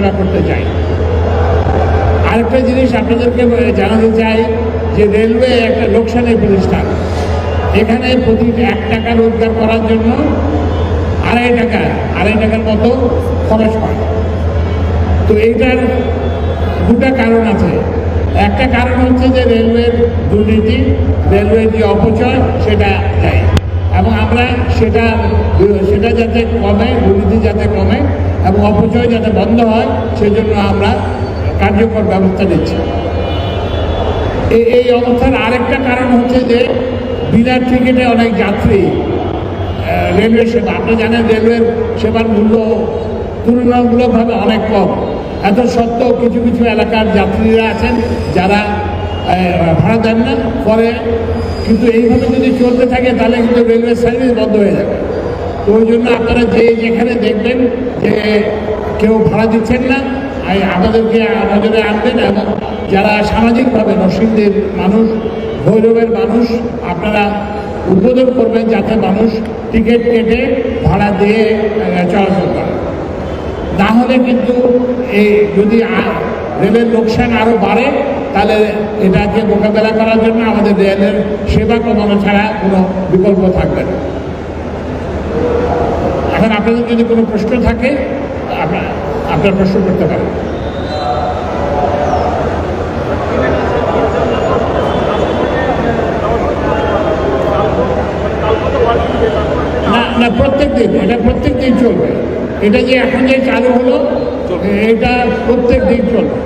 পরিচালনা করতে চাই। আরেকটা জিনিস আপনাদেরকে জানাতে চাই যে রেলওয়ে একটা লোকসানের প্রতিষ্ঠান। এখানে প্রতি এক টাকা রোজগার করার জন্য আড়াই টাকা, আড়াই টাকার মতো খরচ হয়। তো এইটার দুটা কারণ আছে। একটা কারণ হচ্ছে যে রেলওয়ের দুর্নীতি, রেলওয়ের যে অপচয়, সেটা দেয়। আমরা সেটা সেটা যাতে কমে, দুর্নীতি যাতে কমে এবং অপচয় যাতে বন্ধ হয়, সেজন্য আমরা কার্যকর ব্যবস্থা নিচ্ছি। এই অবস্থার আরেকটা কারণ হচ্ছে যে বিনা টিকিটে অনেক যাত্রী রেলওয়ে সেবা। আপনি জানেন রেলওয়ের সেবার মূল্য তুলনামূলকভাবে অনেক কম। এত সত্ত্বেও কিছু কিছু এলাকার যাত্রীরা আছেন যারা ভাড়া দেন না, পরে কিন্তু এইভাবে যদি চলতে থাকে, তাহলে কিন্তু রেলওয়ে সার্ভিস বন্ধ হয়ে যাবে। তো ওই জন্য আপনারা যে যেখানে দেখবেন যে কেউ ভাড়া দিচ্ছেন না আমাদেরকে নজরে আনবেন এবং যারা সামাজিকভাবে নসিবদের মানুষ, ভৈরবের মানুষ, আপনারা উদ্বোধন করবেন যাতে মানুষ টিকিট কেটে ভাড়া দিয়ে চলাচল করে। না হলে কিন্তু এই যদি রেলের লোকসান আরও বাড়ে তাহলে এটাকে মোকাবেলা করার জন্য আমাদের রেলের সেবা কমানো ছাড়া কোনো বিকল্প থাকবে না। এখন আপনাদের যদি কোনো প্রশ্ন থাকে আপনার আপনার প্রশ্ন করতে পারেন। না না প্রত্যেক দিন এটা প্রত্যেক দিন চলবে। এটা যে এখন যে চালু হলো এটা প্রত্যেক দিন চলবে।